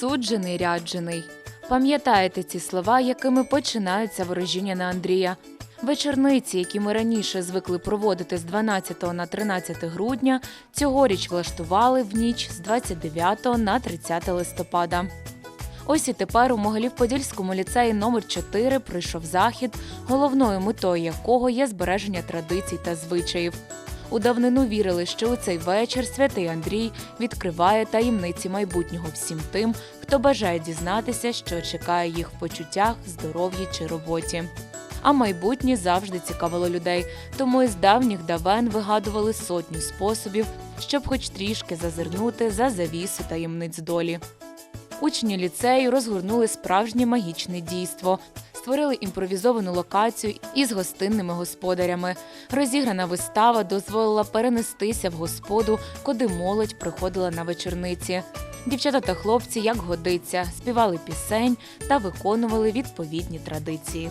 суджений ряджений. Пам'ятаєте ці слова, якими починаються ворожіння на Андрія? Вечорниці, які ми раніше звикли проводити з 12 на 13 грудня, цьогоріч влаштували в ніч з 29 на 30 листопада. Ось і тепер у Могилів-Подільському ліцеї номер 4 прийшов захід, головною метою якого є збереження традицій та звичаїв. У давнину вірили, що у цей вечір святий Андрій відкриває таємниці майбутнього всім тим, хто бажає дізнатися, що чекає їх в почуттях, здоров'ї чи роботі. А майбутнє завжди цікавило людей, тому із давніх давен вигадували сотню способів, щоб хоч трішки зазирнути за завісу таємниць долі. Учні ліцею розгорнули справжнє магічне дійство. Створили імпровізовану локацію із гостинними господарями. Розіграна вистава дозволила перенестися в господу, куди молодь приходила на вечорниці. Дівчата та хлопці, як годиться, співали пісень та виконували відповідні традиції.